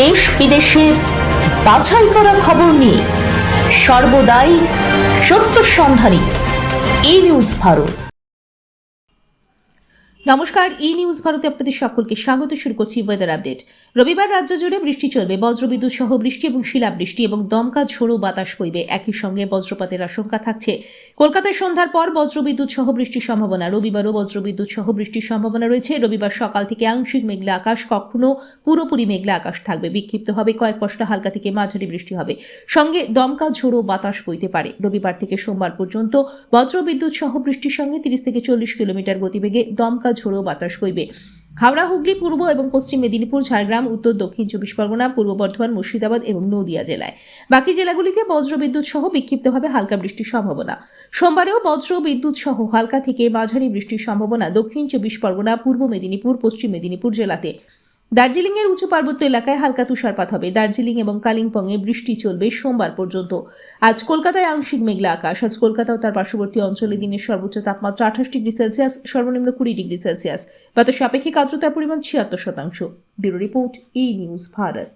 দেশ বিদেশের বাছাই করা খবর নিয়ে সর্বদাই সত্য সন্ধানী। E news Bharat. নমস্কার ই নিউজ ভারতে আপনাদের সকলকে স্বাগত। শুরু করছি ওয়েদার আপডেট রবিবার রাজ্য জুড়ে বৃষ্টি চলবে। বজ্রবিদ্যুৎ সহ বৃষ্টি এবং শিলাবৃষ্টি এবং দমকা ঝোড়ো বাতাস বইবে। একই সঙ্গে বজ্রপাতের আশঙ্কা থাকছে। কলকাতায় সন্ধ্যার পর বজ্রবিদ্যুৎ সহ বৃষ্টির সম্ভাবনা। রবিবারও বজ্রবিদ্যুৎ সহ বৃষ্টির সম্ভাবনা রয়েছে। রবিবার সকাল থেকে আংশিক মেঘলা আকাশ, কখনো পুরোপুরি মেঘলা আকাশ থাকবে। বিক্ষিপ্ত হবে কয়েক পশলা হালকা থেকে মাঝারি বৃষ্টি হবে। সঙ্গে দমকা ঝোড়ো বাতাস বইতে পারে। রবিবার থেকে সোমবার পর্যন্ত বজ্রবিদ্যুৎ সহ বৃষ্টির সঙ্গে তিরিশ থেকে চল্লিশ কিলোমিটার গতিবেগে দমকা ঝোড়ো বাতাস বইবে। হাওড়া, হুগলি, পূর্ব এবং পশ্চিম মেদিনীপুর, ঝাড়গ্রাম, উত্তর, দক্ষিণ চব্বিশ পরগনা, পূর্ব বর্ধমান, মুর্শিদাবাদ এবং নদিয়া জেলায়। বাকি জেলাগুলিতে বজ্রবিদ্যুৎ সহ বিক্ষিপ্তভাবে হালকা বৃষ্টির সম্ভাবনা। সোমবারেও বজ্র বিদ্যুৎ সহ হালকা থেকে মাঝারি বৃষ্টির সম্ভাবনা দক্ষিণ চব্বিশ পরগনা, পূর্ব মেদিনীপুর, পশ্চিম মেদিনীপুর জেলাতে। দার্জিলিং এর উঁচু পার্বত্য এলাকায় হালকা তুষারপাত হবে। দার্জিলিং এবং কালিম্পংয়ে বৃষ্টি চলবে সোমবার পর্যন্ত। আজ কলকাতায় আংশিক মেঘলা আকাশ। আজ কলকাতা ও তার পার্শ্ববর্তী অঞ্চলে দিনের সর্বোচ্চ তাপমাত্রা আঠাশ ডিগ্রি সেলসিয়াস, সর্বনিম্ন কুড়ি ডিগ্রি সেলসিয়াস। বাতাস আপেক্ষিক আর্দ্রতার পরিমাণ ছিয়াত্তর শতাংশ। Bureau report E news Bharat.